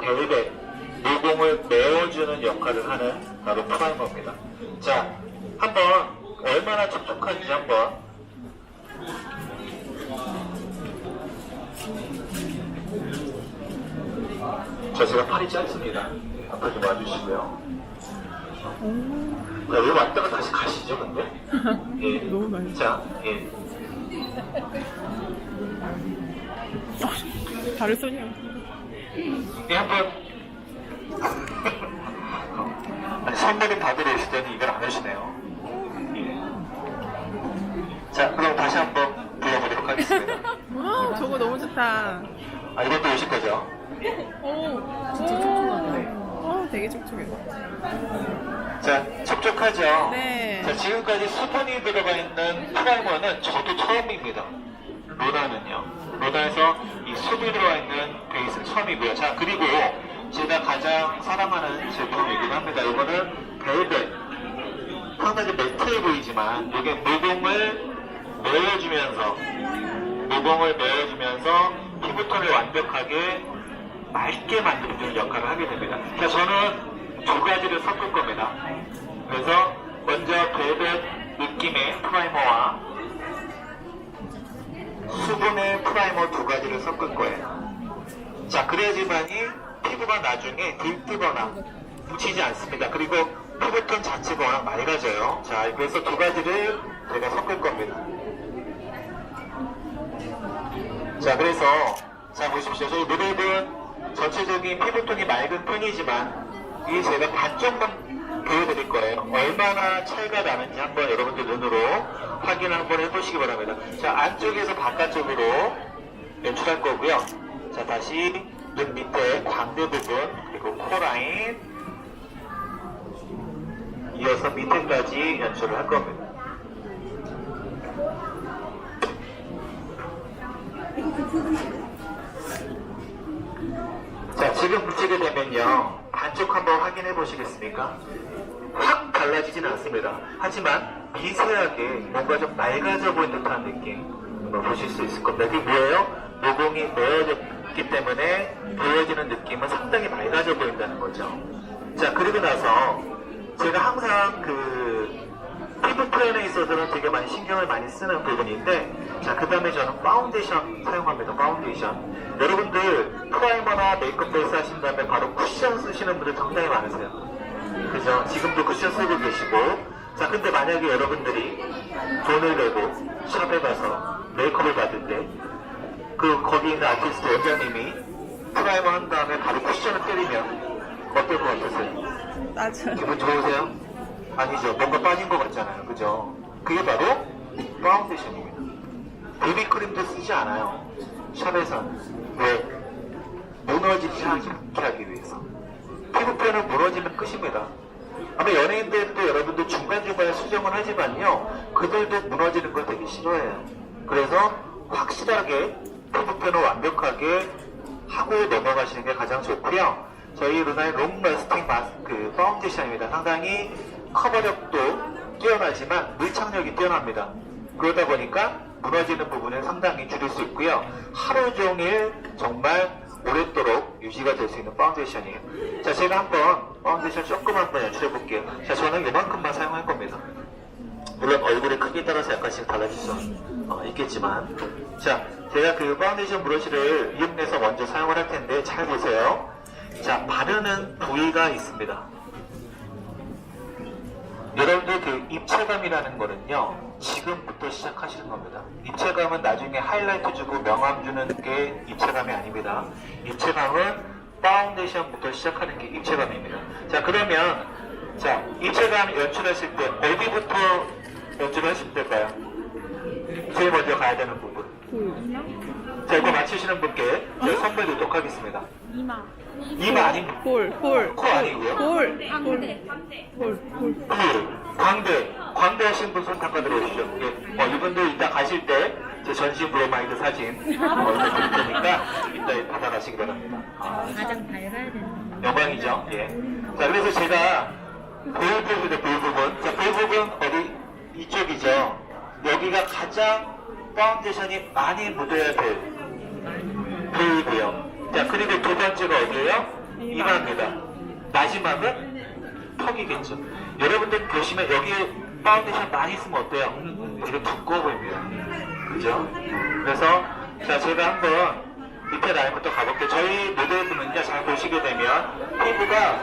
벨벳, 모공을 메워주는 역할을 하는 바로 프라이머입니다. 자, 한번 얼마나 촉촉한지 한번 자, 제가 팔이 짧습니다. 앞으로 좀 와주시고요. 자, 여기 왔다가 다시 가시죠, 근데? 예. 너무 많이. 자, 예. 다른 소리야. 예, 한번. 아니, 선배님 받으러 오실 때는 이걸 안 하시네요. 예. 자, 그럼 다시 한번 불러보도록 하겠습니다. 와, 저거 너무 좋다. 아, 이것도 오실 거죠? 오, 진짜 촉촉하네. 어, 되게 촉촉해. 자, 촉촉하죠? 네. 자, 지금까지 수분이 들어가 있는 프라이머는 저도 처음입니다. 로나는요. 로나에서 이 수분이 들어가 있는 베이스는 처음이고요. 자, 그리고 제가 가장 사랑하는 제품이긴 합니다. 이거는 벨벳. 상당히 매트해 보이지만 이게 모공을 메워주면서 모공을 메워주면서 피부톤을 완벽하게 맑게 만들어주는 역할을 하게 됩니다. 자, 저는 두 가지를 섞을 겁니다. 그래서 먼저 벨벳 느낌의 프라이머와 수분의 프라이머 두 가지를 섞을 거예요. 자, 그래야지만이 피부가 나중에 들뜨거나 묻히지 않습니다. 그리고 피부톤 자체가 워낙 맑아져요. 자, 그래서 두 가지를 제가 섞을 겁니다. 자, 그래서, 자, 보십시오. 저희 노력은 전체적인 피부톤이 맑은 편이지만, 이 제가 반쪽만 보여드릴 거예요. 얼마나 차이가 나는지 한번 여러분들 눈으로 확인 한번 해보시기 바랍니다. 자, 안쪽에서 바깥쪽으로 연출할 거고요. 자, 다시 눈 밑에 광대 부분, 그리고 코라인, 이어서 밑에까지 연출을 할 겁니다. 자, 지금 붙이게 되면요. 반쪽 한번 확인해 보시겠습니까? 확 달라지진 않습니다. 하지만 미세하게 뭔가 좀 맑아져 보이는 듯한 느낌 보실 수 있을 겁니다. 이게 뭐예요? 모공이 메어졌기 때문에 보여지는 느낌은 상당히 맑아져 보인다는 거죠. 자, 그리고 나서 제가 항상 그 피부 표현에 있어서는 되게 많이 신경을 많이 쓰는 부분인데 자 그 다음에 저는 파운데이션 사용합니다 파운데이션 여러분들 프라이머나 메이크업 베이스 하신 다음에 바로 쿠션 쓰시는 분들 상당히 많으세요 그죠 지금도 쿠션 쓰고 계시고 자 근데 만약에 여러분들이 돈을 내고 샵에 가서 메이크업을 받을 때그 거기 있는 아티스트 원장님이 프라이머 한 다음에 바로 쿠션을 때리면 어떨 것 같으세요? 따져. 기분 좋으세요? 아니죠. 뭔가 빠진 것 같잖아요. 그죠? 그게 바로 파운데이션입니다. 베비크림도 쓰지 않아요. 샵에서. 왜? 무너지지 않게 하기 위해서. 피부 표현은 무너지면 끝입니다. 아마 연예인들도 여러분들 중간중간에 수정을 하지만요. 그들도 무너지는 걸 되게 싫어해요. 그래서 확실하게 피부 표현을 완벽하게 하고 넘어가시는 게 가장 좋고요. 저희 루나의 롱 러스팅 마스 그 파운데이션입니다. 상당히 커버력도 뛰어나지만 밀착력이 뛰어납니다. 그러다 보니까 무너지는 부분을 상당히 줄일 수 있고요. 하루 종일 정말 오랫도록 유지가 될 수 있는 파운데이션이에요. 자, 제가 한번 파운데이션 조금 한번 연출해 볼게요. 자, 저는 이만큼만 사용할 겁니다. 물론 얼굴의 크기에 따라서 약간씩 달라질 수 어, 있겠지만 자 제가 그 파운데이션 브러쉬를 이용해서 먼저 사용을 할 텐데 잘 보세요 자 바르는 부위가 있습니다 여러분들 그 입체감이라는 거는요 지금부터 시작하시는 겁니다 입체감은 나중에 하이라이트 주고 명암 주는 게 입체감이 아닙니다 입체감은 파운데이션부터 시작하는 게 입체감입니다 자 그러면 자 입체감 연출하실 때 어디부터 연출하시면 될까요? 제일 먼저 가야 되는 부분 자 이거 맞히시는 분께 선물 드리도록 하겠습니다 이마. 이마 아닙니다 볼, 볼. 코 아니고요 볼, 광대. 볼, 볼. 그 광대 광대 하신 분 손 잠깐 들어오시죠 예. 어, 이분들 이따 가실 때 제 전신 브로마이드 사진 어, 이거 드릴 테니까 이따 받아가시기 바랍니다 아, 가장 밝아야 되는. 영광이죠 예. 자 그래서 제가 볼 부분에 볼 부분 자 볼 부분 어디 이쪽이죠 여기가 가장 파운데이션이 많이 묻어야 될 부위고요 자, 그리고 두 번째가 어디예요? 이마입니다. 마지막은 턱이겠죠. 여러분들 보시면 여기 파운데이션 많이 쓰면 어때요? 되게 두꺼워 보입니다. 그죠? 그래서 자 제가 한번 밑에 라인부터 가볼게요. 저희 모델분은요 잘 보시게 되면 피부가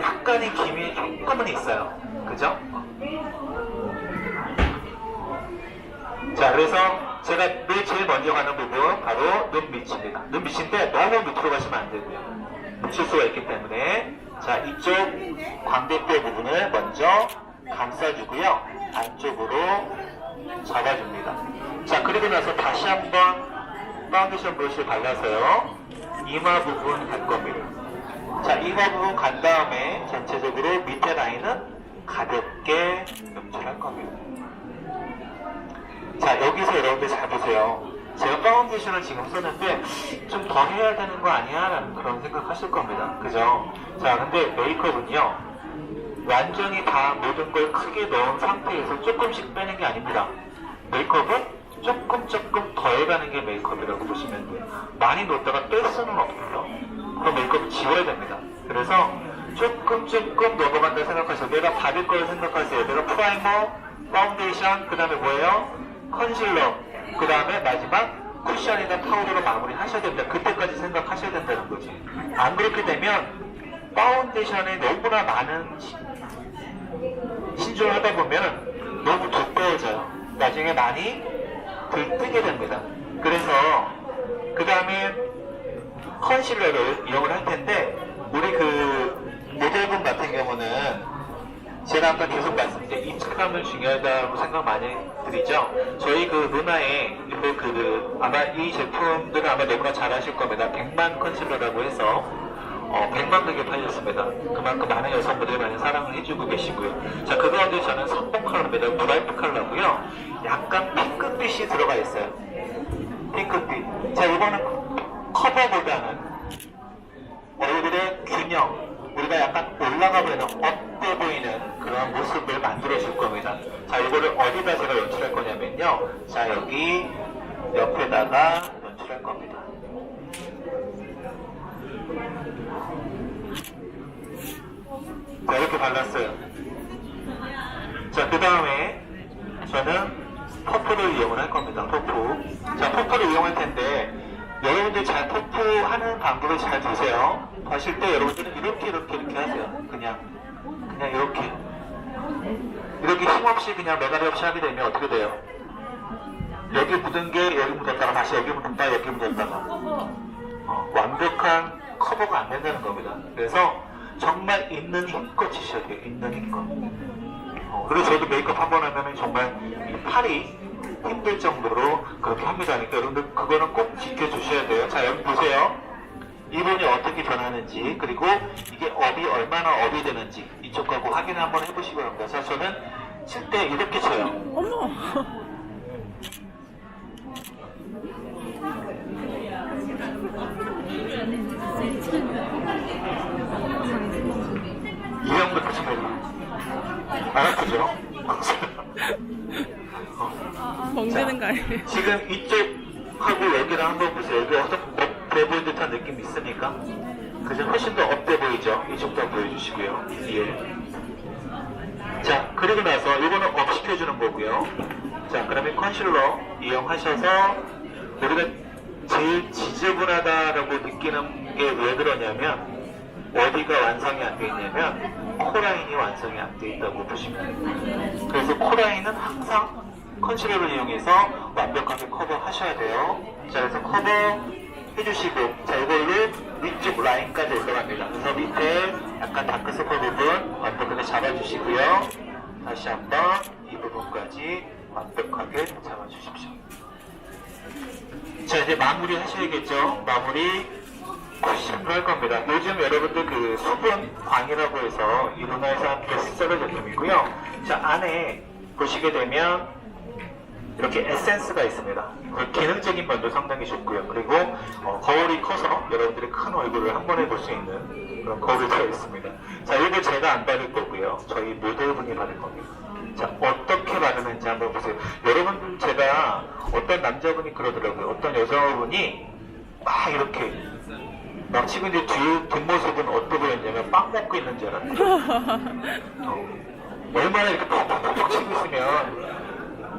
약간의 김이 조금은 있어요. 그죠? 자 그래서 제가 맨 제일 먼저 가는 부분 바로 눈 밑입니다. 눈 밑인데 너무 밑으로 가시면 안 되고요. 묻힐 수가 있기 때문에 자 이쪽 광대뼈 부분을 먼저 감싸주고요. 안쪽으로 잡아줍니다. 자 그리고 나서 다시 한번 파운데이션 브러쉬를 발라서요. 이마 부분 갈 겁니다. 자 이마 부분 간 다음에 전체적으로 밑에 라인은 가볍게 염출할 겁니다. 자 여기서 여러분들 잘 보세요. 제가 파운데이션을 지금 쓰는데 좀 더 해야 되는 거 아니야? 라는 그런 생각하실 겁니다. 그죠? 자 근데 메이크업은요. 완전히 다 모든 걸 크게 넣은 상태에서 조금씩 빼는 게 아닙니다. 메이크업은 조금 조금 더해가는 게 메이크업이라고 보시면 돼요. 많이 넣었다가 뺄 수는 없어요. 그럼 메이크업 지워야 됩니다. 그래서 조금 조금 넘어간다 생각하세요. 내가 받을 걸 생각하세요. 내가 프라이머, 파운데이션, 그 다음에 뭐예요? 컨실러, 그 다음에 마지막 쿠션이나 파우더로 마무리 하셔야 됩니다. 그때까지 생각하셔야 된다는 거지. 안 그렇게 되면 파운데이션에 너무나 많은 시- 신조를 하다 보면 너무 두꺼워져요. 나중에 많이 들뜨게 됩니다. 그래서 그 다음에 컨실러를 이용을 할 텐데 우리 그 모델분 같은 경우는 제가 아까 계속 말씀드린 입체감을 중요하다고 생각 많이 드리죠. 저희 그 루나의 그, 그 아마 이 제품들은 아마 너무나 잘 아실 겁니다. 100만 컨실러라고 해서 어, 100만 개게 팔렸습니다. 그만큼 많은 여성분들이 많이 사랑을 해주고 계시고요. 자, 그 가운데 저는 선봉 컬러입니다. 브라이트 컬러고요. 약간 핑크빛이 들어가 있어요. 핑크빛. 자, 이거는 커버보다는 얼굴의 균형, 우리가 약간 올라가 보이는, 업돼 보이는 그런 모습을 만들어 줄 겁니다. 자, 이거를 어디다 제가 연출할 거냐면요. 자, 여기 옆에다가 연출할 겁니다. 자, 이렇게 발랐어요. 자, 그 다음에 저는 퍼프를 이용을 할 겁니다. 퍼프. 자, 퍼프를 이용할 텐데, 여러분들 잘 퍼프 하는 방법을 잘 보세요. 하실 때 여러분들은 이렇게, 이렇게, 이렇게 하세요. 그냥. 그냥 이렇게. 이렇게 힘없이 그냥 매달리 없이 하게 되면 어떻게 돼요? 여기 묻은 게 여기 묻었다가 다시 여기 묻었다가 여기 묻었다가. 어, 완벽한 커버가 안 된다는 겁니다. 그래서 정말 있는 힘껏 치셔야 돼요. 있는 힘껏. 어, 그리고 저도 메이크업 한 번 하면 정말 이 팔이 힘들 정도로 그렇게 합니다. 그러니까 여러분들 그거는 꼭 지켜주셔야 돼요. 자, 여기 보세요. 이분이 어떻게 변하는지 그리고 이게 업이 얼마나 업이 되는지 이쪽하고 확인 한번 해보시기 바랍니다. 자, 저는 칠 때 이렇게 쳐요. 어머. 이형부터 쳐요. 알았죠? 멍드는 거 아니에요? 지금 이쪽하고 여기랑 한번 보세요. 여기 어떤 돼 보이는 듯한 느낌 있습니까? 그죠? 훨씬 더 업돼 보이죠? 이쪽도 보여주시고요. 예. 자, 그리고 나서 이거는 업 시켜주는 거고요. 자, 그러면 컨실러 이용하셔서 우리가 제일 지저분하다라고 느끼는 게 왜 그러냐면 어디가 완성이 안 돼 있냐면 코라인이 완성이 안 돼 있다고 보시면 돼요. 그래서 코라인은 항상 컨실러를 이용해서 완벽하게 커버하셔야 돼요. 자, 그래서 커버 해주시고, 자, 이걸로 위쪽 라인까지 올라갑니다. 그래서 밑에 약간 다크서클 부분 완벽하게 잡아주시고요. 다시 한번 이 부분까지 완벽하게 잡아주십시오. 자, 이제 마무리 하셔야겠죠? 마무리 쿠션으로 할 겁니다. 요즘 여러분들 그 수분 광이라고 해서 이루나에서 베스트셀러 제품이고요. 자, 안에 보시게 되면 이렇게 에센스가 있습니다. 그 기능적인 면도 상당히 좋고요. 그리고 어, 거울이 커서 여러분들이 큰 얼굴을 한 번에 볼 수 있는 그런 거울이 되어 있습니다. 자, 이거 제가 안 받을 거고요. 저희 모델분이 받을 겁니다. 자, 어떻게 바르는지 한번 보세요. 여러분들 제가 어떤 남자분이 그러더라고요. 어떤 여자분이 막 이렇게 막 치고 이제 뒤, 뒷모습은 어떻게 보였냐면 빵 먹고 있는 줄 알았어. 어. 얼마나 이렇게 푹푹푹 치고 있으면.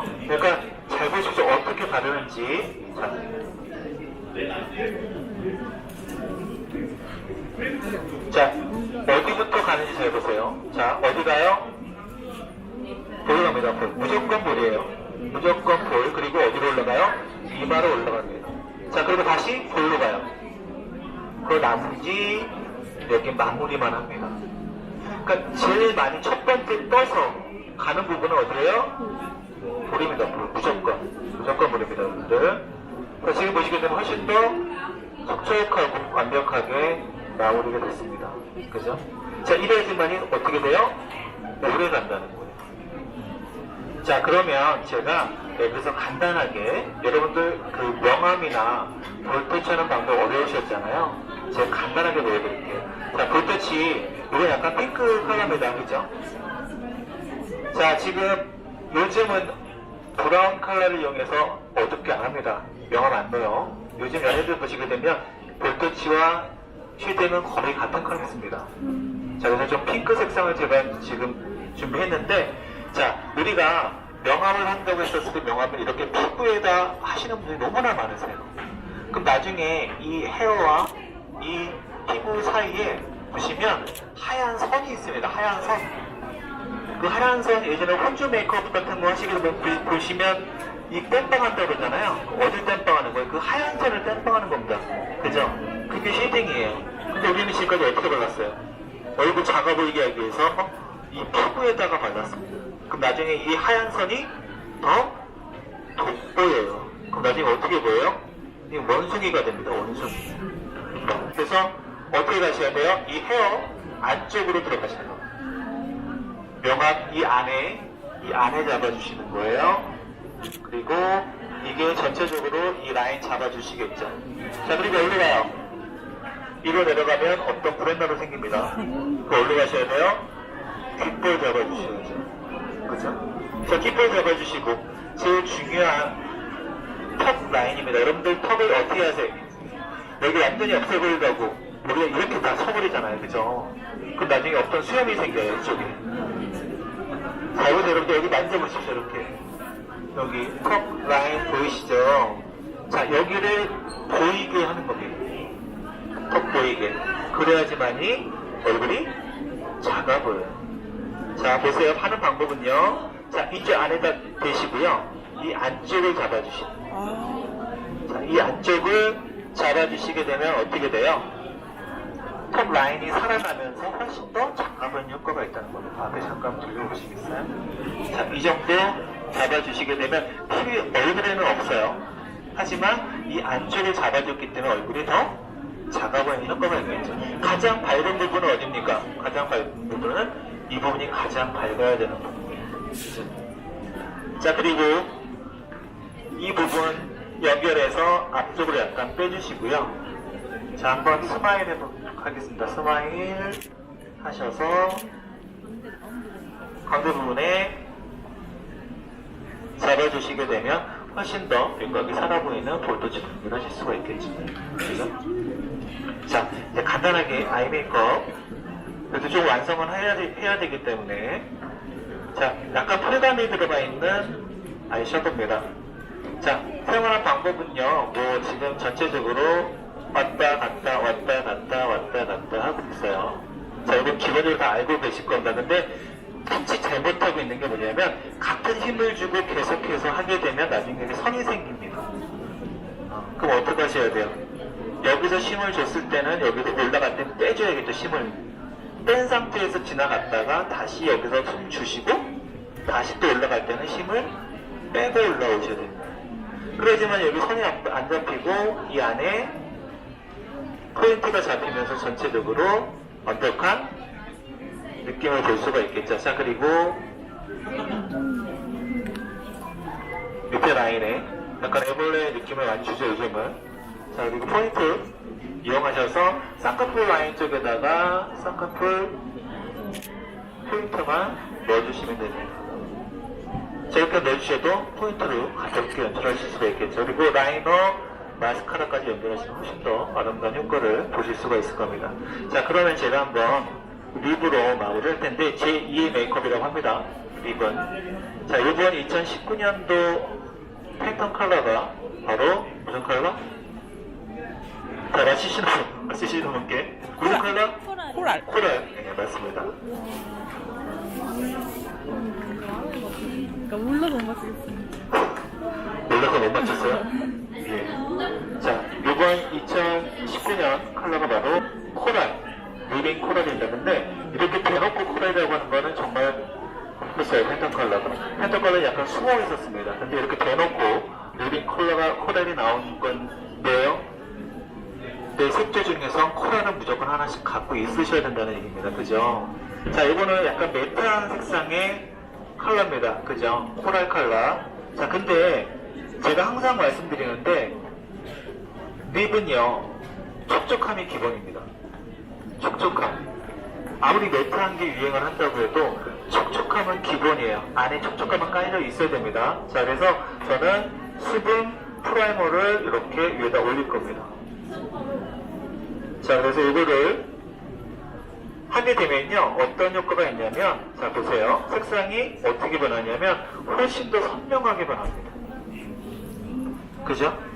어? 그러니까 잘 보십시오. 어떻게 바르는지. 자. 자, 어디부터 가는지 잘 보세요. 자, 어디 가요? 볼로 갑니다. 볼. 무조건 볼이에요. 무조건 볼. 그리고 어디로 올라가요? 이마로 올라갑니다. 자, 그리고 다시 볼로 가요. 그 나머지 여기 마무리만 합니다. 그러니까 제일 많이 첫 번째 떠서 가는 부분은 어디예요? 볼입니다. 볼. 무조건. 무조건 볼입니다, 여러분들. 자, 지금 보시게 되면 훨씬 더 촉촉하고 완벽하게 마무리가 됐습니다. 그죠? 자, 이래야지만이 어떻게 돼요? 오래 간다는 거예요. 자, 그러면 제가 여기서 간단하게 여러분들 그 명암이나 볼터치하는 방법 어려우셨잖아요. 제가 간단하게 보여드릴게요. 자, 볼터치, 이거 약간 핑크 컬러입니다. 그죠? 자, 지금 요즘은 브라운 컬러를 이용해서 어둡게 안 합니다. 명암 안 넣어요. 요즘 연예들 보시게 되면 볼터치와 쉴때는 거의 같은 컬러 씁니다. 자, 그래서 좀 핑크 색상을 제가 지금 준비했는데, 자, 우리가 명함을 한다고 했었을 때 명함을 이렇게 피부에다 하시는 분들이 너무나 많으세요. 그럼 나중에 이 헤어와 이 피부 사이에 보시면 하얀 선이 있습니다. 하얀 선. 그 하얀 선 예전에 혼주 메이크업 같은 거 하시게 되면 보- 보시면 이 땜빵 한다고 그러잖아요. 어딜 땜빵 하는 거예요? 그 하얀 선을 땜빵 하는 겁니다. 그죠? 그게 쉐딩이에요. 근데 우리는 지금까지 어떻게 발랐어요? 얼굴 작아 보이게 하기 위해서 이 피부에다가 발랐습니다. 그럼 나중에 이 하얀 선이 더 돋보여요. 그럼 나중에 어떻게 보여요? 이 원숭이가 됩니다. 원숭이. 그래서 어떻게 가셔야 돼요? 이 헤어 안쪽으로 들어가시는 거예요. 명암 이 안에 이 안에 잡아주시는 거예요. 그리고 이게 전체적으로 이 라인 잡아주시겠죠. 자 그리고 올라가요. 이로 내려가면 어떤 브랜더로 생깁니다. 그 올라가셔야 돼요. 귓볼 잡아주셔야죠. 그죠? 자 귓볼 잡아주시고 제일 중요한 턱 라인입니다. 여러분들 턱을 어떻게 하세요? 여기 완전히 없어 보이려고 우리가 이렇게 다 서버리잖아요. 그죠? 그럼 나중에 어떤 수염이 생겨요. 이쪽에. 자, 여러분, 여러분들 여기 만져보십시오, 이렇게. 여기 턱 라인 보이시죠? 자, 여기를 보이게 하는 겁니다. 턱 보이게. 그래야지만이 얼굴이 작아 보여요. 자, 보세요. 하는 방법은요. 자, 이쪽 안에다 대시고요. 이 안쪽을 잡아주시고. 아, 자, 이 안쪽을 잡아주시게 되면 어떻게 돼요? 턱 라인이 살아나면서 훨씬 더 작아보이는 효과가 있다는 겁니다. 앞에 잠깐 돌려보시겠어요? 자, 이 정도 잡아주시게 되면 필이 얼굴에는 없어요. 하지만 이 안쪽을 잡아줬기 때문에 얼굴이 더 작아 보이는 효과가 있겠죠. 가장 밝은 부분은 어딥니까? 가장 밝은 부분은 이 부분이 가장 밝아야 되는 부분이에요. 자, 그리고 이 부분 연결해서 앞쪽으로 약간 빼주시고요. 자, 한번 스마일 해보도록 하겠습니다. 스마일 하셔서 가운데 부분에 잡아주시게 되면 훨씬 더 윤곽이 살아 보이는 볼터치 분비를 하실 수가 있겠죠. 그죠? 자, 이제 간단하게 아이 메이크업. 그래도 좀 완성은 해야, 되, 해야 되기 때문에. 자, 약간 풀감이 들어가 있는 아이 섀도우입니다. 자, 사용하는 방법은요, 뭐 지금 전체적으로 왔다 갔다 왔다 갔다 왔다 갔다 하고 있어요. 자, 이건 기본적으로 다 알고 계실 겁니다. 근데 혹시 잘못하고 있는 게 뭐냐면 같은 힘을 주고 계속해서 하게 되면 나중에 선이 생깁니다. 어, 그럼 어떻게 하셔야 돼요? 여기서 힘을 줬을 때는 여기서 올라갈 때는 빼줘야겠죠, 힘을. 뺀 상태에서 지나갔다가 다시 여기서 힘 주시고 다시 또 올라갈 때는 힘을 빼고 올라오셔야 됩니다. 그러지만 여기 선이 안, 안 잡히고 이 안에 포인트가 잡히면서 전체적으로 완벽한 느낌을 볼 수가 있겠죠. 자, 그리고 밑에 라인에 약간 애벌레 느낌을 많이 주죠, 요즘은. 자, 그리고 포인트 이용하셔서 쌍꺼풀 라인 쪽에다가 쌍꺼풀 포인트만 넣어주시면 됩니다. 자, 이렇게 넣어주셔도 포인트로 가볍게 연출하실 수가 있겠죠. 그리고 라이너 마스카라까지 연결하시면 훨씬 더 아름다운 효과를 보실 수가 있을 겁니다. 자, 그러면 제가 한번 립으로 마무리할 텐데 제2의 메이크업이라고 합니다. 립은. 자, 이번 2019년도 팬텀 컬러가 바로 무슨 컬러? 다 맞히시는 분, 맞히시는 분께 무슨 컬러? 코랄. 코랄. 네, 맞습니다. 그러니까 몰라서 못 맞추겠어. 몰라서 못 맞췄어요? 예. 자, 이번 2019년 컬러가 바로 코랄, 리빙 코랄입니다. 근데 이렇게 대놓고 코랄이라고 하는 거는 정말 글쎄요, 팬텀 컬러가. 팬텀 컬러는 약간 숨어 있었습니다. 근데 이렇게 대놓고 리빙 컬러가 코랄이 나온 건데요. 내 색조 중에서 코랄은 무조건 하나씩 갖고 있으셔야 된다는 얘기입니다. 그죠? 자, 이거는 약간 매트한 색상의 컬러입니다. 그죠? 코랄 컬러. 자, 근데 제가 항상 말씀드리는데 립은요 촉촉함이 기본입니다. 촉촉함. 아무리 매트한 게 유행을 한다고 해도 촉촉함은 기본이에요. 안에 촉촉함은 깔려 있어야 됩니다. 자, 그래서 저는 수분 프라이머를 이렇게 위에다 올릴 겁니다. 자, 그래서 이거를 하게 되면요, 어떤 효과가 있냐면, 자, 보세요. 색상이 어떻게 변하냐면, 훨씬 더 선명하게 변합니다. 그죠?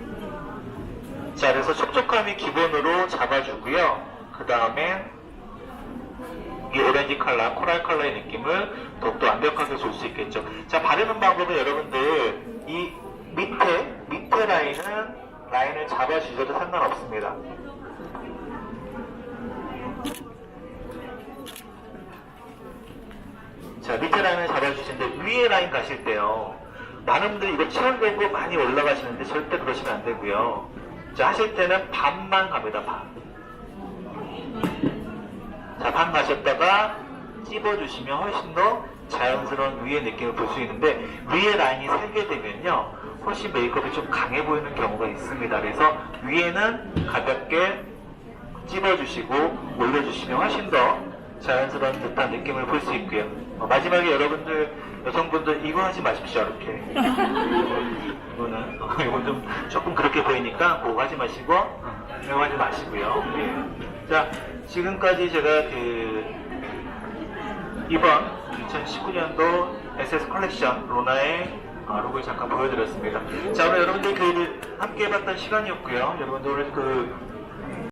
자, 그래서 촉촉함이 기본으로 잡아주고요. 그 다음에, 이 오렌지 컬러, 코랄 컬러의 느낌을 더욱더 완벽하게 줄 수 있겠죠. 자, 바르는 방법은 여러분들, 이 밑에, 밑에 라인은 라인을 잡아주셔도 상관없습니다. 자, 밑에 라인을 잡아주시는데 위에 라인 가실 때요. 많은 분들이 이거 치워내고 많이 올라가시는데 절대 그러시면 안 되고요. 자, 하실 때는 반만 갑니다, 반. 자, 반 가셨다가 찝어주시면 훨씬 더 자연스러운 위의 느낌을 볼 수 있는데 위에 라인이 살게 되면요. 훨씬 메이크업이 좀 강해 보이는 경우가 있습니다. 그래서 위에는 가볍게 찝어주시고 올려주시면 훨씬 더 자연스러운 듯한 느낌을 볼 수 있고요. 어, 마지막에 여러분들 여성분들 이거 하지 마십시오 이렇게 이거는 어, 이건 좀 조금 그렇게 보이니까 그거 하지 마시고 어, 이거 하지 마시고요. 예. 자 지금까지 제가 그 이번 2019년도 SS 컬렉션 로나의 어, 룩을 잠깐 보여드렸습니다. 자 오늘 여러분들 그 함께 해봤던 시간이었고요. 여러분들 오늘 그